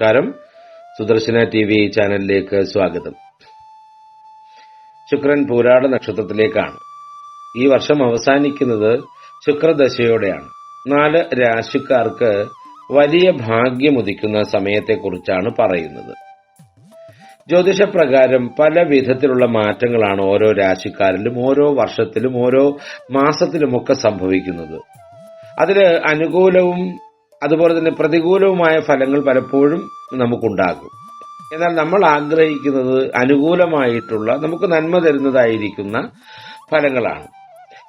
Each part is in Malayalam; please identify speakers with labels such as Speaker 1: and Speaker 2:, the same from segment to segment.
Speaker 1: നമസ്കാരം. സുദർശന ടി വി ചാനലിലേക്ക് സ്വാഗതം. ശുക്രൻ പൂരാട നക്ഷത്രത്തിലേക്കാണ്. ഈ വർഷം അവസാനിക്കുന്നത് ശുക്രദശയോടെയാണ്. നാല് രാശിക്കാർക്ക് വലിയ ഭാഗ്യമുദിക്കുന്ന സമയത്തെക്കുറിച്ചാണ് പറയുന്നത്. ജ്യോതിഷപ്രകാരം പല വിധത്തിലുള്ള മാറ്റങ്ങളാണ് ഓരോ രാശിക്കാരിലും ഓരോ വർഷത്തിലും ഓരോ മാസത്തിലുമൊക്കെ സംഭവിക്കുന്നത്. അതിന് അനുകൂലവും അതുപോലെ തന്നെ പ്രതികൂലവുമായ ഫലങ്ങൾ പലപ്പോഴും നമുക്കുണ്ടാകും. എന്നാൽ നമ്മൾ ആഗ്രഹിക്കുന്നത് അനുകൂലമായിട്ടുള്ള നമുക്ക് നന്മ തരുന്നതായിരിക്കുന്ന ഫലങ്ങളാണ്.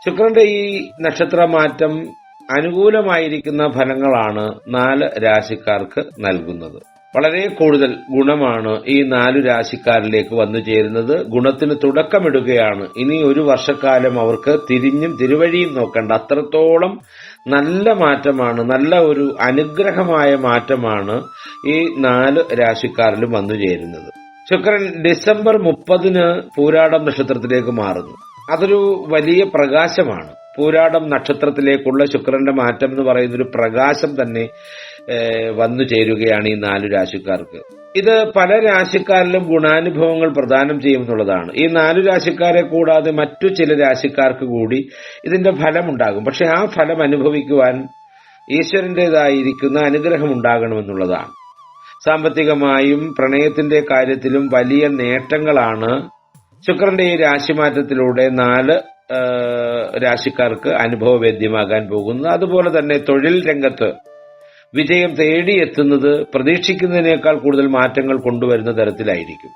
Speaker 1: ശുക്രന്റെ ഈ നക്ഷത്രമാറ്റം അനുകൂലമായിരിക്കുന്ന ഫലങ്ങളാണ് നാല് രാശിക്കാർക്ക് നൽകുന്നത്. വളരെ കൂടുതൽ ഗുണമാണ് ഈ നാലു രാശിക്കാരിലേക്ക് വന്നു ചേരുന്നത്. ഗുണത്തിന് തുടക്കമിടുകയാണ്. ഇനി ഒരു വർഷക്കാലം അവർക്ക് തിരിഞ്ഞും തിരുവഴിയും നോക്കേണ്ട. അത്രത്തോളം നല്ല മാറ്റമാണ് നല്ല ഒരു അനുഗ്രഹമായ മാറ്റമാണ് ഈ നാല് രാശിക്കാരിലും വന്നു ചേരുന്നത്. ശുക്രൻ ഡിസംബർ മുപ്പതിന് പൂരാടം നക്ഷത്രത്തിലേക്ക് മാറുന്നു. അതൊരു വലിയ പ്രകാശമാണ്. പൂരാടം നക്ഷത്രത്തിലേക്കുള്ള ശുക്രന്റെ മാറ്റം എന്ന് പറയുന്ന ഒരു പ്രകാശം തന്നെ വന്നു ചേരുകയാണ് ഈ നാലു രാശിക്കാർക്ക്. ഇത് പല രാശിക്കാരിലും ഗുണാനുഭവങ്ങൾ പ്രദാനം ചെയ്യുമെന്നുള്ളതാണ്. ഈ നാലു രാശിക്കാരെ കൂടാതെ മറ്റു ചില രാശിക്കാർക്ക് കൂടി ഇതിന്റെ ഫലമുണ്ടാകും. പക്ഷെ ആ ഫലം അനുഭവിക്കുവാൻ ഈശ്വരന്റേതായിരിക്കുന്ന അനുഗ്രഹം ഉണ്ടാകണമെന്നുള്ളതാണ് സാമ്പത്തികമായും പ്രണയത്തിന്റെ കാര്യത്തിലും വലിയ നേട്ടങ്ങളാണ് ശുക്രന്റെ ഈ രാശിമാറ്റത്തിലൂടെ നാല് രാശിക്കാർക്ക് അനുഭവവേദ്യമാകാൻ പോകുന്നത്. അതുപോലെ തന്നെ തൊഴിൽ രംഗത്ത് വിജയം തേടിയെത്തുന്നത് പ്രതീക്ഷിക്കുന്നതിനേക്കാൾ കൂടുതൽ മാറ്റങ്ങൾ കൊണ്ടുവരുന്ന തരത്തിലായിരിക്കും.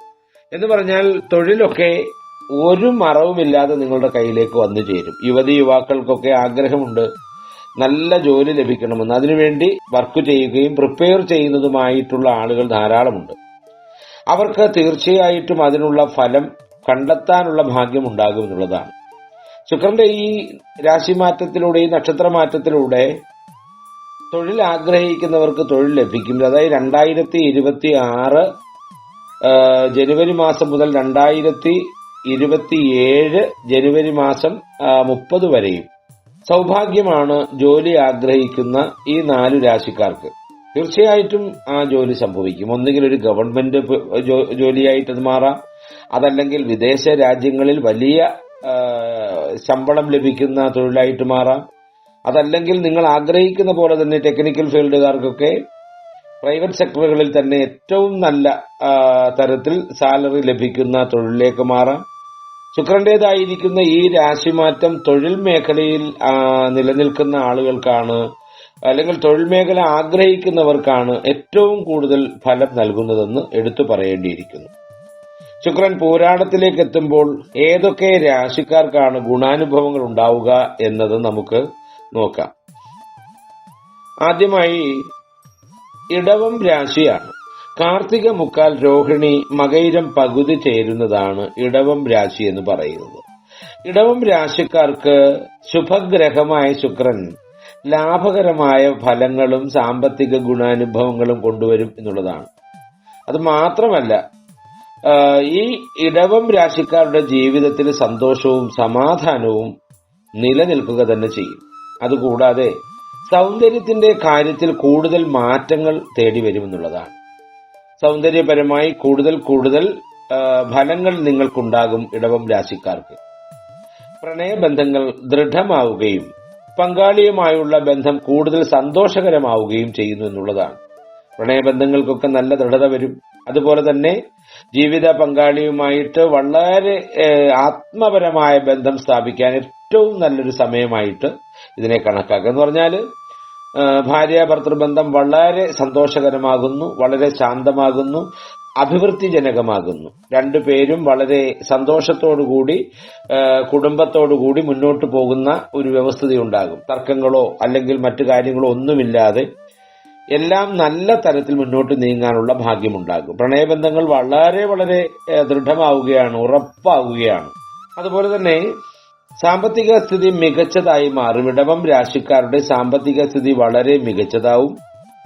Speaker 1: എന്ന് പറഞ്ഞാൽ തൊഴിലൊക്കെ ഒരു മറവുമില്ലാതെ നിങ്ങളുടെ കയ്യിലേക്ക് വന്നു ചേരും. യുവതി യുവാക്കൾക്കൊക്കെ ആഗ്രഹമുണ്ട് നല്ല ജോലി ലഭിക്കണമെന്ന്. അതിനുവേണ്ടി വർക്ക് ചെയ്യുകയും പ്രിപ്പയർ ചെയ്യുന്നതുമായിട്ടുള്ള ആളുകൾ ധാരാളമുണ്ട്. അവർക്ക് തീർച്ചയായിട്ടും അതിനുള്ള ഫലം കണ്ടെത്താനുള്ള ഭാഗ്യം ഉണ്ടാകും എന്നുള്ളതാണ്. ശുക്രന്റെ ഈ രാശിമാറ്റത്തിലൂടെ ഈ നക്ഷത്രമാറ്റത്തിലൂടെ തൊഴിൽ ആഗ്രഹിക്കുന്നവർക്ക് തൊഴിൽ ലഭിക്കും. അതായത് രണ്ടായിരത്തി ഇരുപത്തി ആറ് ജനുവരി മാസം മുതൽ രണ്ടായിരത്തി ഇരുപത്തി ഏഴ് ജനുവരി മാസം മുപ്പത് വരെയും സൗഭാഗ്യമാണ് ജോലി ആഗ്രഹിക്കുന്ന ഈ നാലു രാശിക്കാർക്ക്. തീർച്ചയായിട്ടും ആ ജോലി സംഭവിക്കും. ഒന്നുകിൽ ഒരു ഗവൺമെന്റ് ജോലിയായിട്ടത് മാറാം. അതല്ലെങ്കിൽ വിദേശ രാജ്യങ്ങളിൽ വലിയ ശമ്പളം ലഭിക്കുന്ന തൊഴിലായിട്ട് മാറാം. അതല്ലെങ്കിൽ നിങ്ങൾ ആഗ്രഹിക്കുന്ന പോലെ തന്നെ ടെക്നിക്കൽ ഫീൽഡുകാർക്കൊക്കെ പ്രൈവറ്റ് സെക്ടറുകളിൽ തന്നെ ഏറ്റവും നല്ല തരത്തിൽ സാലറി ലഭിക്കുന്ന തൊഴിലിലേക്ക് മാറാം. ശുക്രന്റേതായിരിക്കുന്ന ഈ രാശിമാറ്റം തൊഴിൽ മേഖലയിൽ നിലനിൽക്കുന്ന ആളുകൾക്കാണ് അല്ലെങ്കിൽ തൊഴിൽ മേഖല ആഗ്രഹിക്കുന്നവർക്കാണ് ഏറ്റവും കൂടുതൽ ഫലം നൽകുന്നതെന്ന് എടുത്തു പറയേണ്ടിയിരിക്കുന്നു. ശുക്രൻ പോരാടത്തിലേക്ക് എത്തുമ്പോൾ ഏതൊക്കെ രാശിക്കാർക്കാണ് ഗുണാനുഭവങ്ങൾ ഉണ്ടാവുക എന്നത് നമുക്ക് നോക്കാം. ആദ്യമായി ഇടവം രാശിയാണ്. കാർത്തിക മുക്കാൽ രോഹിണി മകൈരം പകുതി ചേരുന്നതാണ് ഇടവം രാശി എന്ന് പറയുന്നത്. ഇടവം രാശിക്കാർക്ക് ശുഭഗ്രഹമായ ശുക്രൻ ലാഭകരമായ ഫലങ്ങളും സാമ്പത്തിക ഗുണാനുഭവങ്ങളും കൊണ്ടുവരും എന്നുള്ളതാണ്. അത് മാത്രമല്ല ഈ ഇടവം രാശിക്കാരുടെ ജീവിതത്തിൽ സന്തോഷവും സമാധാനവും നിലനിൽക്കുക തന്നെ ചെയ്യും. അതുകൂടാതെ സൗന്ദര്യത്തിന്റെ കാര്യത്തിൽ കൂടുതൽ മാറ്റങ്ങൾ തേടി വരുമെന്നുള്ളതാണ്. സൗന്ദര്യപരമായി കൂടുതൽ കൂടുതൽ ഫലങ്ങൾ നിങ്ങൾക്കുണ്ടാകും ഇടവം രാശിക്കാർക്ക്. പ്രണയബന്ധങ്ങൾ ദൃഢമാവുകയും പങ്കാളിയുമായുള്ള ബന്ധം കൂടുതൽ സന്തോഷകരമാവുകയും ചെയ്യുന്നു എന്നുള്ളതാണ്. പ്രണയബന്ധങ്ങൾക്കൊക്കെ നല്ല ദൃഢത വരും. അതുപോലെ തന്നെ ജീവിത പങ്കാളിയുമായിട്ട് വളരെ ആത്മപരമായ ബന്ധം സ്ഥാപിക്കാൻ ഏറ്റവും നല്ലൊരു സമയമായിട്ട് ഇതിനെ കണക്കാക്കുക. എന്ന് പറഞ്ഞാൽ ഭാര്യ ഭർത്തൃബന്ധം വളരെ സന്തോഷകരമാകുന്നു വളരെ ശാന്തമാകുന്നു അഭിവൃദ്ധിജനകമാകുന്നു. രണ്ടു പേരും വളരെ സന്തോഷത്തോടുകൂടി കുടുംബത്തോടുകൂടി മുന്നോട്ട് പോകുന്ന ഒരു വ്യവസ്ഥിതി ഉണ്ടാകും തർക്കങ്ങളോ അല്ലെങ്കിൽ മറ്റു കാര്യങ്ങളോ ഒന്നുമില്ലാതെ എല്ലാം നല്ല തരത്തിൽ മുന്നോട്ട് നീങ്ങാനുള്ള ഭാഗ്യമുണ്ടാകും. പ്രണയബന്ധങ്ങൾ വളരെ വളരെ ദൃഢമാവുകയാണ് ഉറപ്പാവുകയാണ്. അതുപോലെ തന്നെ സാമ്പത്തിക സ്ഥിതി മികച്ചതായി മാറും ഇടവം രാശിക്കാരുടെ സാമ്പത്തിക സ്ഥിതി വളരെ മികച്ചതാവും.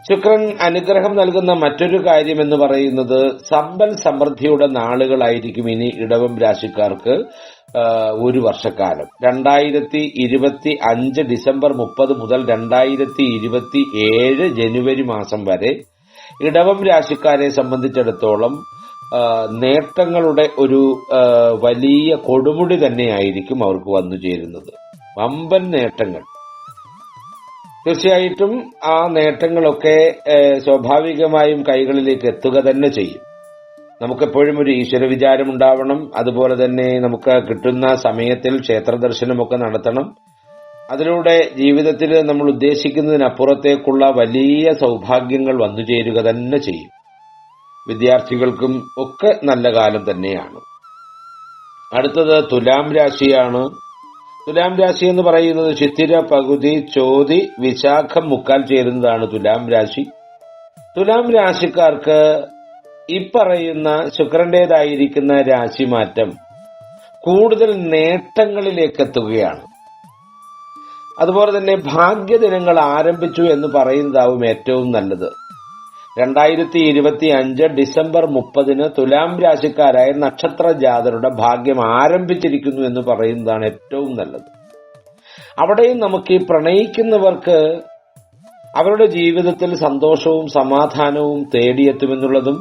Speaker 1: ശുക്രൻ അനുഗ്രഹം നൽകുന്ന മറ്റൊരു കാര്യം എന്ന് പറയുന്നത് സമ്പൽ സമൃദ്ധിയുടെ നാളുകളായിരിക്കും ഇനി ഇടവം രാശിക്കാർക്ക് ഒരു വർഷക്കാലം. രണ്ടായിരത്തി ഇരുപത്തി അഞ്ച് ഡിസംബർ മുപ്പത് മുതൽ രണ്ടായിരത്തി ഇരുപത്തി ഏഴ് ജനുവരി മാസം വരെ ഇടവം രാശിക്കാരെ സംബന്ധിച്ചിടത്തോളം നേട്ടങ്ങളുടെ ഒരു വലിയ കൊടുമുടി തന്നെയായിരിക്കും അവർക്ക് വന്നു ചേരുന്നത്. വമ്പൻ നേട്ടങ്ങൾ. തീർച്ചയായിട്ടും ആ നേട്ടങ്ങളൊക്കെ സ്വാഭാവികമായും കൈകളിലേക്ക് എത്തുക തന്നെ ചെയ്യും. നമുക്കെപ്പോഴും ഒരു ഈശ്വര വിചാരം ഉണ്ടാവണം അതുപോലെ തന്നെ നമുക്ക് കിട്ടുന്ന സമയത്തിൽ ക്ഷേത്ര ദർശനമൊക്കെ നടത്തണം. അതിലൂടെ ജീവിതത്തിൽ നമ്മൾ ഉദ്ദേശിക്കുന്നതിനപ്പുറത്തേക്കുള്ള വലിയ സൗഭാഗ്യങ്ങൾ വന്നു ചേരുക തന്നെ ചെയ്യും. വിദ്യാർത്ഥികൾക്കും ഒക്കെ നല്ല കാലം തന്നെയാണ്. അടുത്തത് തുലാം രാശിയാണ്. തുലാം രാശി എന്ന് പറയുന്നത് ചിത്തിര പകുതി ചോതി വിശാഖം മുക്കാൽ ചേരുന്നതാണ് തുലാം രാശി. തുലാം രാശിക്കാർക്ക് ഈ പറയുന്ന രാശി മാറ്റം കൂടുതൽ നേട്ടങ്ങളിലേക്ക് എത്തുകയാണ്. അതുപോലെ തന്നെ ഭാഗ്യദിനങ്ങൾ ആരംഭിച്ചു എന്ന് പറയുന്നതാവും ഏറ്റവും നല്ലത്. രണ്ടായിരത്തി ഇരുപത്തി അഞ്ച് ഡിസംബർ മുപ്പതിന് തുലാം രാശിക്കാരായ നക്ഷത്ര ജാതരുടെ ഭാഗ്യം ആരംഭിച്ചിരിക്കുന്നു എന്ന് പറയുന്നതാണ് ഏറ്റവും നല്ലത്. അവിടെയും നമുക്ക് ഈ പ്രണയിക്കുന്നവർക്ക് അവരുടെ ജീവിതത്തിൽ സന്തോഷവും സമാധാനവും തേടിയെത്തുമെന്നുള്ളതും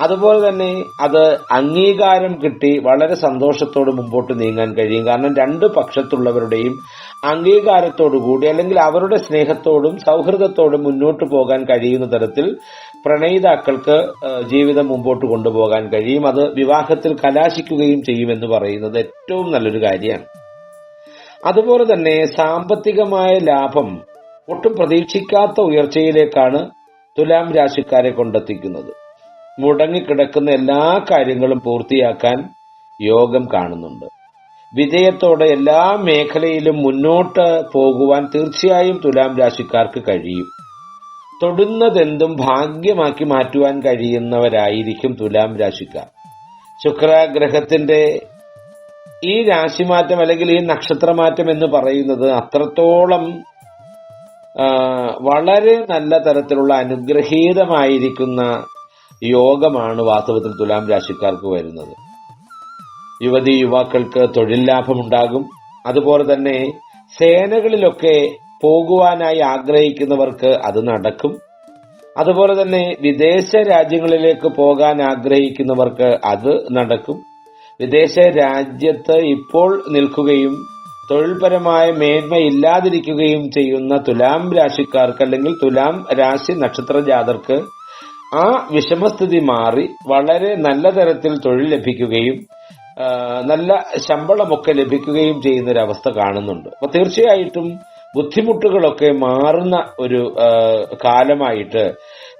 Speaker 1: അതുപോലെ തന്നെ അത് അംഗീകാരം കിട്ടി വളരെ സന്തോഷത്തോട് മുമ്പോട്ട് നീങ്ങാൻ കഴിയും. കാരണം രണ്ട് പക്ഷത്തുള്ളവരുടെയും അംഗീകാരത്തോടുകൂടി അല്ലെങ്കിൽ അവരുടെ സ്നേഹത്തോടും സൗഹൃദത്തോടും മുന്നോട്ട് പോകാൻ കഴിയുന്ന തരത്തിൽ പ്രണയിതാക്കൾക്ക് ജീവിതം മുമ്പോട്ട് കൊണ്ടുപോകാൻ കഴിയും. അത് വിവാഹത്തിൽ കലാശിക്കുകയും ചെയ്യുമെന്ന് പറയുന്നത് ഏറ്റവും നല്ലൊരു കാര്യമാണ്. അതുപോലെ തന്നെ സാമ്പത്തികമായ ലാഭം ഒട്ടും പ്രതീക്ഷിക്കാത്ത ഉയർച്ചയിലേക്കാണ് തുലാം രാശിക്കാരെ കൊണ്ടെത്തിക്കുന്നത്. മുടങ്ങിക്കിടക്കുന്ന എല്ലാ കാര്യങ്ങളും പൂർത്തിയാക്കാൻ യോഗം കാണുന്നുണ്ട്. വിജയത്തോടെ എല്ലാ മേഖലയിലും മുന്നോട്ട് പോകുവാൻ തീർച്ചയായും തുലാം രാശിക്കാർക്ക് കഴിയും. തൊടുന്നതെന്തും ഭാഗ്യമാക്കി മാറ്റുവാൻ കഴിയുന്നവരായിരിക്കും തുലാം രാശിക്കാർ. ശുക്രഗ്രഹത്തിന്റെ ഈ രാശിമാറ്റം അല്ലെങ്കിൽ ഈ നക്ഷത്രമാറ്റം എന്ന് പറയുന്നത് അത്രത്തോളം വളരെ നല്ല തരത്തിലുള്ള അനുഗ്രഹീതമായിരിക്കുന്ന യോഗമാണ് വാസ്തവത്തിൽ തുലാം രാശിക്കാർക്ക് വരുന്നത്. യുവതി യുവാക്കൾക്ക് തൊഴിൽ ലാഭമുണ്ടാകും. അതുപോലെ തന്നെ സേനകളിലൊക്കെ പോകുവാനായി ആഗ്രഹിക്കുന്നവർക്ക് അത് നടക്കും. അതുപോലെ തന്നെ വിദേശ രാജ്യങ്ങളിലേക്ക് പോകാൻ ആഗ്രഹിക്കുന്നവർക്ക് അത് നടക്കും. വിദേശ രാജ്യത്ത് ഇപ്പോൾ നിൽക്കുകയും തൊഴിൽപരമായ മേന്മ ഇല്ലാതിരിക്കുകയും ചെയ്യുന്ന തുലാം രാശിക്കാർക്ക് അല്ലെങ്കിൽ തുലാം രാശി നക്ഷത്ര ജാതർക്ക് ആ വിഷമസ്ഥിതി മാറി വളരെ നല്ല തരത്തിൽ തൊഴിൽ ലഭിക്കുകയും നല്ല ശമ്പളമൊക്കെ ലഭിക്കുകയും ചെയ്യുന്ന ഒരു അവസ്ഥ കാണുന്നുണ്ട്. അപ്പൊ തീർച്ചയായിട്ടും ബുദ്ധിമുട്ടുകളൊക്കെ മാറുന്ന ഒരു കാലമായിട്ട്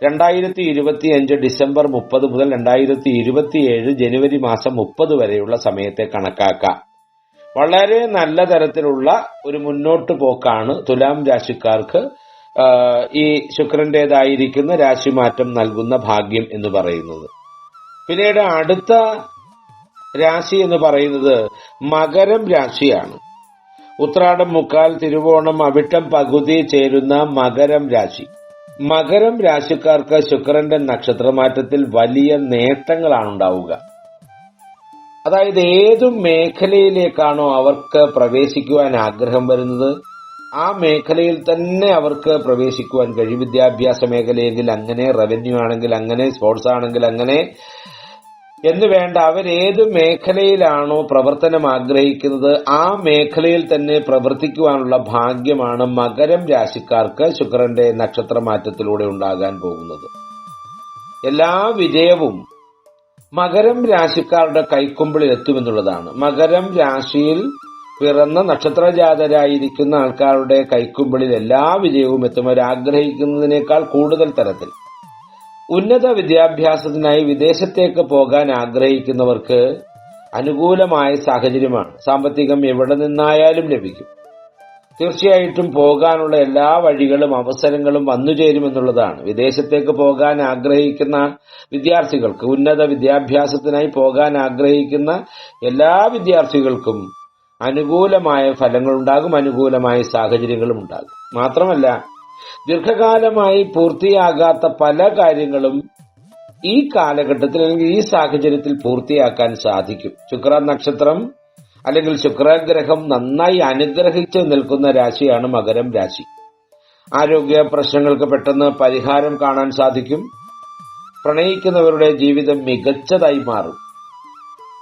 Speaker 1: രണ്ടായിരത്തി ഇരുപത്തി അഞ്ച് ഡിസംബർ മുപ്പത് മുതൽ രണ്ടായിരത്തി ഇരുപത്തിയേഴ് ജനുവരി മാസം മുപ്പത് വരെയുള്ള സമയത്തെ കണക്കാക്കാം. വളരെ നല്ല തരത്തിലുള്ള ഒരു മുന്നോട്ട് പോക്കാണ് തുലാം രാശിക്കാർക്ക് ഈ ശുക്രന്റേതായിരിക്കുന്ന രാശിമാറ്റം നൽകുന്ന ഭാഗ്യം എന്ന് പറയുന്നത്. പിന്നീട് അടുത്ത രാശി എന്ന് പറയുന്നത് മകരം രാശിയാണ്. ഉത്രാടം മുക്കാൽ തിരുവോണം അവിട്ടം പകുതി ചേരുന്ന മകരം രാശി. മകരം രാശിക്കാർക്ക് ശുക്രന്റെ നക്ഷത്രമാറ്റത്തിൽ വലിയ നേട്ടങ്ങളാണ് ഉണ്ടാവുക അതായത് ഏതു മേഖലയിലേക്കാണോ അവർക്ക് പ്രവേശിക്കുവാൻ ആഗ്രഹം വരുന്നത്? ആ മേഖലയിൽ തന്നെ അവർക്ക് പ്രവേശിക്കുവാൻ കഴിയും. വിദ്യാഭ്യാസ മേഖലയെങ്കിൽ അങ്ങനെ റവന്യൂ ആണെങ്കിൽ അങ്ങനെ സ്പോർട്സ് ആണെങ്കിൽ അങ്ങനെ. എന്ന് വേണ്ട അവരേത് മേഖലയിലാണോ പ്രവർത്തനം ആഗ്രഹിക്കുന്നത് ആ മേഖലയിൽ തന്നെ പ്രവർത്തിക്കുവാനുള്ള ഭാഗ്യമാണ് മകരം രാശിക്കാർക്ക് ശുക്രന്റെ നക്ഷത്രമാറ്റത്തിലൂടെ ഉണ്ടാകാൻ പോകുന്നത്. എല്ലാ വിജയവും മകരം രാശിക്കാരുടെ കൈക്കുമ്പിളിൽ എത്തുമെന്നുള്ളതാണ്. മകരം രാശിയിൽ പിറന്ന നക്ഷത്രജാതരായിരിക്കുന്ന ആൾക്കാരുടെ കൈക്കുമ്പിളിൽ എല്ലാ വിജയവും എത്തും ആഗ്രഹിക്കുന്നതിനേക്കാൾ കൂടുതൽ തരത്തിൽ. ഉന്നത വിദ്യാഭ്യാസത്തിനായി വിദേശത്തേക്ക് പോകാൻ ആഗ്രഹിക്കുന്നവർക്ക് അനുകൂലമായ സാഹചര്യമാണ്. സാമ്പത്തികം എവിടെ നിന്നായാലും ലഭിക്കും. തീർച്ചയായിട്ടും പോകാനുള്ള എല്ലാ വഴികളും അവസരങ്ങളും വന്നുചേരുമെന്നുള്ളതാണ് വിദേശത്തേക്ക് പോകാൻ ആഗ്രഹിക്കുന്ന വിദ്യാർത്ഥികൾക്ക് ഉന്നത വിദ്യാഭ്യാസത്തിനായി പോകാൻ ആഗ്രഹിക്കുന്ന എല്ലാ വിദ്യാർത്ഥികൾക്കും അനുകൂലമായ ഫലങ്ങളുണ്ടാകും അനുകൂലമായ സാഹചര്യങ്ങളും ഉണ്ടാകും. മാത്രമല്ല ദീർഘകാലമായി പൂർത്തിയാകാത്ത പല കാര്യങ്ങളും ഈ കാലഘട്ടത്തിൽ അല്ലെങ്കിൽ ഈ സാഹചര്യത്തിൽ പൂർത്തിയാക്കാൻ സാധിക്കും. ശുക്ര നക്ഷത്രം അല്ലെങ്കിൽ ശുക്രഗ്രഹം നന്നായി അനുഗ്രഹിച്ച് നിൽക്കുന്ന രാശിയാണ് മകരം രാശി. ആരോഗ്യ പ്രശ്നങ്ങൾക്ക് പെട്ടെന്ന് പരിഹാരം കാണാൻ സാധിക്കും. പ്രണയിക്കുന്നവരുടെ ജീവിതം മികച്ചതായി മാറും.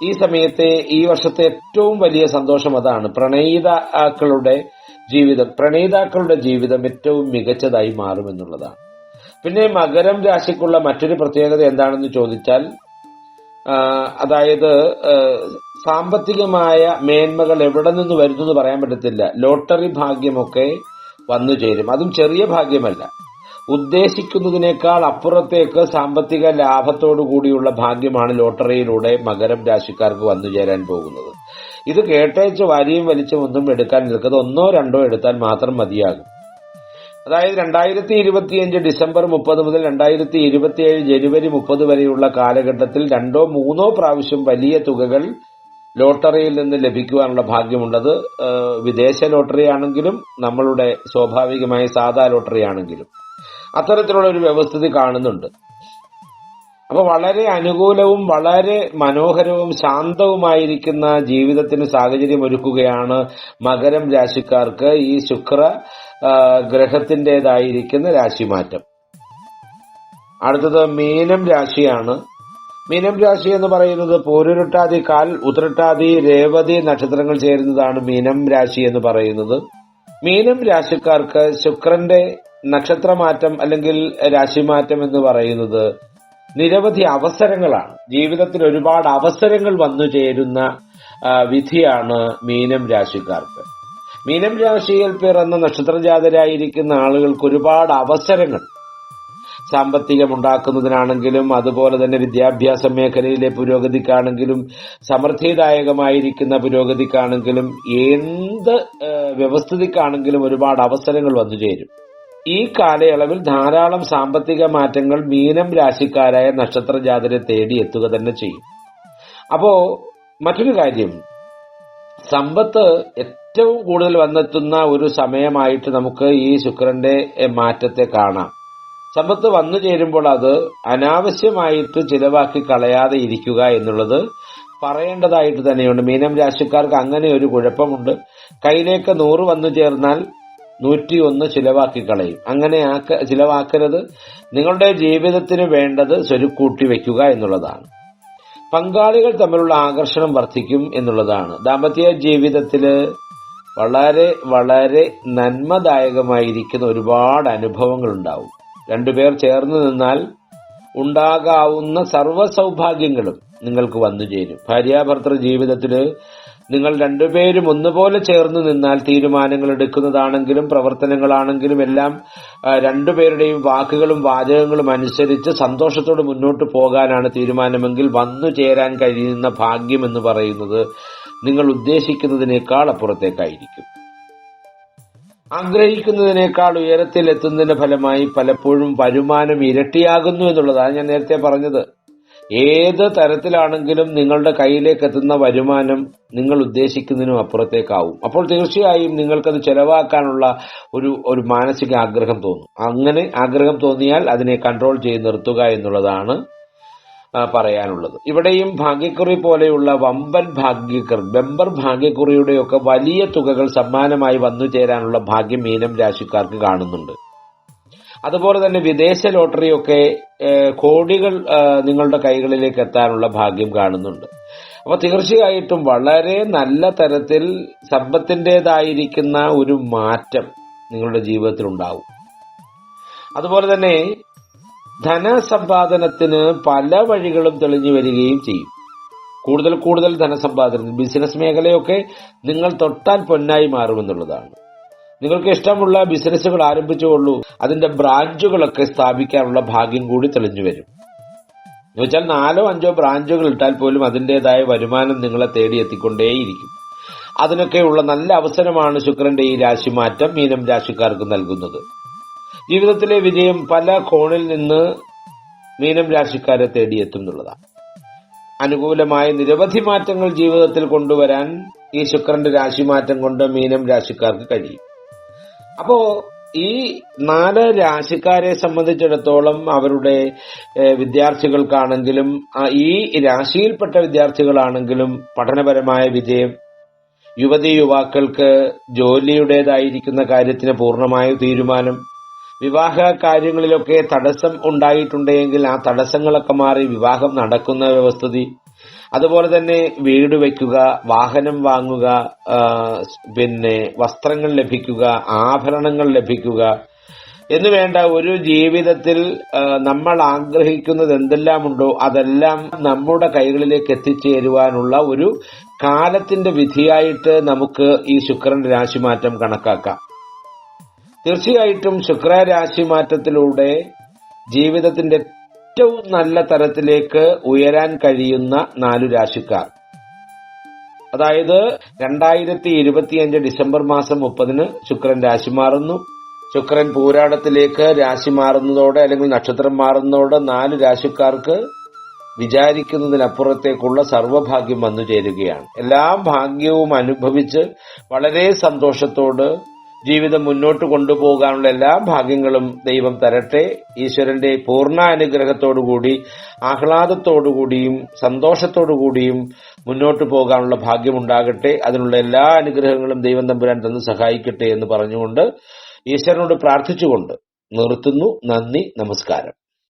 Speaker 1: ഈ സമയത്തെ ഈ വർഷത്തെ ഏറ്റവും വലിയ സന്തോഷം അതാണ്. പ്രണയിതാക്കളുടെ ജീവിതം പ്രണയിതാക്കളുടെ ജീവിതം ഏറ്റവും മികച്ചതായി മാറുമെന്നുള്ളതാണ്. പിന്നെ മകരം രാശിക്കുള്ള മറ്റൊരു പ്രത്യേകത എന്താണെന്ന് ചോദിച്ചാൽ അതായത് സാമ്പത്തികമായ മേന്മകൾ എവിടെ നിന്ന് വരുന്നു എന്ന് പറയാൻ പറ്റത്തില്ല. ലോട്ടറി ഭാഗ്യമൊക്കെ വന്നു ചേരും. അതും ചെറിയ ഭാഗ്യമല്ല. ഉദ്ദേശിക്കുന്നതിനേക്കാൾ അപ്പുറത്തേക്ക് സാമ്പത്തിക ലാഭത്തോടു കൂടിയുള്ള ഭാഗ്യമാണ് ലോട്ടറിയിലൂടെ മകരം രാശിക്കാർക്ക് വന്നു ചേരാൻ പോകുന്നത്. ഇത് കേട്ടേച്ച് വാരിയും വലിച്ചും ഒന്നും എടുക്കാൻ നിൽക്കുന്നത് ഒന്നോ രണ്ടോ എടുത്താൽ മാത്രം മതിയാകും. അതായത് രണ്ടായിരത്തി ഇരുപത്തിയഞ്ച് ഡിസംബർ മുപ്പത് മുതൽ രണ്ടായിരത്തി ഇരുപത്തിയേഴ് ജനുവരി മുപ്പത് വരെയുള്ള കാലഘട്ടത്തിൽ രണ്ടോ മൂന്നോ പ്രാവശ്യം വലിയ തുകകൾ ലോട്ടറിയിൽ നിന്ന് ലഭിക്കുവാനുള്ള ഭാഗ്യമുള്ളത് വിദേശ ലോട്ടറി ആണെങ്കിലും നമ്മളുടെ സ്വാഭാവികമായ സാധാ ലോട്ടറി ആണെങ്കിലും അത്തരത്തിലുള്ള ഒരു വ്യവസ്ഥിതി കാണുന്നുണ്ട്. അപ്പൊ വളരെ അനുകൂലവും വളരെ മനോഹരവും ശാന്തവുമായിരിക്കുന്ന ജീവിതത്തിന് സാഹചര്യം ഒരുക്കുകയാണ് മകരം രാശിക്കാർക്ക് ഈ ശുക്ര ഗ്രഹത്തിന്റെതായിരിക്കുന്ന രാശിമാറ്റം. അടുത്തത് മീനം രാശിയാണ്. മീനം രാശി എന്ന് പറയുന്നത് പോരുരുട്ടാതി കാൽ ഉത്രട്ടാതി രേവതി നക്ഷത്രങ്ങൾ ചേരുന്നതാണ് മീനം രാശി എന്ന് പറയുന്നത്. മീനം രാശിക്കാർക്ക് ശുക്രന്റെ നക്ഷത്രമാറ്റം അല്ലെങ്കിൽ രാശിമാറ്റം എന്ന് പറയുന്നത് നിരവധി അവസരങ്ങളാണ്. ജീവിതത്തിൽ ഒരുപാട് അവസരങ്ങൾ വന്നു ചേരുന്ന വിധിയാണ് മീനം രാശിക്കാർക്ക്. മീനം രാശിയിൽ പിറന്ന നക്ഷത്രജാതരായിരിക്കുന്ന ആളുകൾക്ക് ഒരുപാട് അവസരങ്ങൾ. സാമ്പത്തികം ഉണ്ടാക്കുന്നതിനാണെങ്കിലും അതുപോലെ തന്നെ വിദ്യാഭ്യാസ മേഖലയിലെ പുരോഗതിക്കാണെങ്കിലും സമൃദ്ധിദായകമായിരിക്കുന്ന പുരോഗതിക്കാണെങ്കിലും എന്ത് വ്യവസ്ഥിതിക്കാണെങ്കിലും ഒരുപാട് അവസരങ്ങൾ വന്നു ചേരും. ഈ കാലയളവിൽ ധാരാളം സാമ്പത്തിക മാറ്റങ്ങൾ മീനം രാശിക്കാരായ നക്ഷത്രജാതരെ തേടി എത്തുക തന്നെ ചെയ്യും. അപ്പോ മറ്റൊരു കാര്യം സമ്പത്ത് ഏറ്റവും കൂടുതൽ വന്നെത്തുന്ന ഒരു സമയമായിട്ട് നമുക്ക് ഈ ശുക്രന്റെ മാറ്റത്തെ കാണാം. സമ്പത്ത് വന്നു ചേരുമ്പോൾ അത് അനാവശ്യമായിട്ട് ചിലവാക്കി കളയാതെ ഇരിക്കുക എന്നുള്ളത് പറയേണ്ടതായിട്ട് തന്നെയുണ്ട്. മീനം രാശിക്കാർക്ക് അങ്ങനെ ഒരു കുഴപ്പമുണ്ട്. കയ്യിലേക്ക് നൂറ് വന്നു ചേർന്നാൽ നൂറ്റി ഒന്ന് ചിലവാക്കി കളയും. അങ്ങനെ ആക്ക ചിലവാക്കരുത്. നിങ്ങളുടെ ജീവിതത്തിന് വേണ്ടത് സ്വരുക്കൂട്ടി വെക്കുക എന്നുള്ളതാണ്. പങ്കാളികൾ തമ്മിലുള്ള ആകർഷണം വർദ്ധിക്കും എന്നുള്ളതാണ്. ദാമ്പത്യ ജീവിതത്തിൽ വളരെ വളരെ നന്മദായകമായിരിക്കുന്ന ഒരുപാട് അനുഭവങ്ങൾ ഉണ്ടാവും രണ്ടുപേർ ചേർന്ന് നിന്നാൽ ഉണ്ടാകാവുന്ന സർവ സൗഭാഗ്യങ്ങളും നിങ്ങൾക്ക് വന്നു ചേരും ഭാര്യാഭർത്തൃ ജീവിതത്തിൽ നിങ്ങൾ രണ്ടുപേരും ഒന്നുപോലെ ചേർന്ന് നിന്നാൽ തീരുമാനങ്ങൾ എടുക്കുന്നതാണെങ്കിലും പ്രവർത്തനങ്ങളാണെങ്കിലും എല്ലാം രണ്ടുപേരുടെയും വാക്കുകളും വാചകങ്ങളും അനുസരിച്ച് സന്തോഷത്തോടെ മുന്നോട്ട് പോകാനാണ് തീരുമാനമെങ്കിൽ വന്നു ചേരാൻ കഴിയുന്ന ഭാഗ്യം എന്ന് പറയുന്നത് നിങ്ങൾ ഉദ്ദേശിക്കുന്നതിനേക്കാൾ അപ്പുറത്തേക്കായിരിക്കും. ആഗ്രഹിക്കുന്നതിനേക്കാൾ ഉയരത്തിൽ എത്തുന്നതിന്റെ ഫലമായി പലപ്പോഴും വരുമാനം ഇരട്ടിയാകുന്നു എന്നുള്ളതാണ് ഞാൻ നേരത്തെ പറഞ്ഞത്. ഏത് തരത്തിലാണെങ്കിലും നിങ്ങളുടെ കയ്യിലേക്ക് എത്തുന്ന വരുമാനം നിങ്ങൾ ഉദ്ദേശിക്കുന്നതിനും അപ്പുറത്തേക്കാവും. അപ്പോൾ തീർച്ചയായും നിങ്ങൾക്കത് ചെലവാക്കാനുള്ള ഒരു ഒരു മാനസിക ആഗ്രഹം തോന്നും. അങ്ങനെ ആഗ്രഹം തോന്നിയാൽ അതിനെ കൺട്രോൾ ചെയ്ത് നിർത്തുക എന്നുള്ളതാണ് പറയാനുള്ളത്. ഇവിടെയും ഭാഗ്യക്കുറി പോലെയുള്ള വമ്പൻ ഭാഗ്യക്കുറി ബെമ്പർ ഭാഗ്യക്കുറിയുടെയൊക്കെ വലിയ തുകകൾ സമ്മാനമായി വന്നു ചേരാനുള്ള ഭാഗ്യം മീനം രാശിക്കാർക്ക് കാണുന്നുണ്ട്. അതുപോലെ തന്നെ വിദേശ ലോട്ടറിയൊക്കെ കോടികൾ നിങ്ങളുടെ കൈകളിലേക്ക് എത്താനുള്ള ഭാഗ്യം കാണുന്നുണ്ട്. അപ്പൊ തീർച്ചയായിട്ടും വളരെ നല്ല തരത്തിൽ സമ്പത്തിന്റെതായിരിക്കുന്ന ഒരു മാറ്റം നിങ്ങളുടെ ജീവിതത്തിൽ ഉണ്ടാവും അതുപോലെ തന്നെ ധനസമ്പാദനത്തിന് പല വഴികളും തെളിഞ്ഞു വരികയും ചെയ്യും. കൂടുതൽ കൂടുതൽ ധനസമ്പാദനം ബിസിനസ് മേഖലയൊക്കെ നിങ്ങൾ തൊട്ടാൽ പൊന്നായി മാറുമെന്നുള്ളതാണ്. നിങ്ങൾക്ക് ഇഷ്ടമുള്ള ബിസിനസ്സുകൾ ആരംഭിച്ചുകൊള്ളൂ. അതിന്റെ ബ്രാഞ്ചുകളൊക്കെ സ്ഥാപിക്കാനുള്ള ഭാഗ്യം കൂടി തെളിഞ്ഞു വരും. എന്ന് വെച്ചാൽ നാലോ അഞ്ചോ ബ്രാഞ്ചുകൾ ഇട്ടാൽ പോലും അതിന്റെതായ വരുമാനം നിങ്ങളെ തേടിയെത്തിക്കൊണ്ടേയിരിക്കും അതിനൊക്കെയുള്ള നല്ല അവസരമാണ് ശുക്രന്റെ ഈ രാശിമാറ്റം മീനം രാശിക്കാർക്ക് നൽകുന്നത്. ജീവിതത്തിലെ വിജയം പല കോണിൽ നിന്ന് മീനം രാശിക്കാരെ തേടിയെത്തും എന്നുള്ളതാണ് അനുകൂലമായ നിരവധി മാറ്റങ്ങൾ ജീവിതത്തിൽ കൊണ്ടുവരാൻ ഈ ശുക്രന്റെ രാശിമാറ്റം കൊണ്ട് മീനം രാശിക്കാർക്ക് കഴിയും. അപ്പോ ഈ നാല് രാശിക്കാരെ സംബന്ധിച്ചിടത്തോളം അവരുടെ വിദ്യാർത്ഥികൾക്കാണെങ്കിലും ഈ രാശിയിൽപ്പെട്ട വിദ്യാർത്ഥികളാണെങ്കിലും പഠനപരമായ വിജയം യുവതി യുവാക്കൾക്ക് ജോലിയുടേതായിരിക്കുന്ന കാര്യത്തിന് പൂർണമായ തീരുമാനം വിവാഹ കാര്യങ്ങളിലൊക്കെ തടസ്സം ഉണ്ടായിട്ടുണ്ടെങ്കിൽ ആ തടസ്സങ്ങളൊക്കെ മാറി വിവാഹം നടക്കുന്ന വ്യവസ്ഥിതി അതുപോലെ തന്നെ വീട് വയ്ക്കുക വാഹനം വാങ്ങുക പിന്നെ വസ്ത്രങ്ങൾ ലഭിക്കുക ആഭരണങ്ങൾ ലഭിക്കുക എന്ന് വേണ്ട ഒരു ജീവിതത്തിൽ നമ്മൾ ആഗ്രഹിക്കുന്നത് എന്തെല്ലാമുണ്ടോ അതെല്ലാം നമ്മുടെ കൈകളിലേക്ക് എത്തിച്ചേരുവാനുള്ള ഒരു കാലത്തിന്റെ വിധിയായിട്ട് നമുക്ക് ഈ ശുക്രൻ രാശിമാറ്റം കണക്കാക്കാം. തീർച്ചയായിട്ടും ശുക്ര രാശിമാറ്റത്തിലൂടെ ജീവിതത്തിന്റെ ഏറ്റവും നല്ല തരത്തിലേക്ക് ഉയരാൻ കഴിയുന്ന നാലു രാശിക്കാർ. അതായത് രണ്ടായിരത്തി ഇരുപത്തിയഞ്ച് ഡിസംബർ മാസം മുപ്പതിന് ശുക്രൻ രാശി മാറുന്നു. ശുക്രൻ പൂരാടത്തിലേക്ക് രാശി മാറുന്നതോടെ അല്ലെങ്കിൽ നക്ഷത്രം മാറുന്നതോടെ നാല് രാശിക്കാർക്ക് വിചാരിക്കുന്നതിനപ്പുറത്തേക്കുള്ള സർവഭാഗ്യം വന്നു ചേരുകയാണ്. എല്ലാ ഭാഗ്യവും അനുഭവിച്ച് വളരെ സന്തോഷത്തോട് ജീവിതം മുന്നോട്ട് കൊണ്ടുപോകാനുള്ള എല്ലാ ഭാഗ്യങ്ങളും ദൈവം തരട്ടെ. ഈശ്വരന്റെ പൂർണ അനുഗ്രഹത്തോടുകൂടി ആഹ്ലാദത്തോടുകൂടിയും സന്തോഷത്തോടുകൂടിയും മുന്നോട്ട് പോകാനുള്ള ഭാഗ്യമുണ്ടാകട്ടെ. അതിനുള്ള എല്ലാ അനുഗ്രഹങ്ങളും ദൈവം തമ്പുരാൻ തന്ന് സഹായിക്കട്ടെ എന്ന് പറഞ്ഞുകൊണ്ട് ഈശ്വരനോട് പ്രാർത്ഥിച്ചുകൊണ്ട് നിർത്തുന്നു. നന്ദി നമസ്കാരം.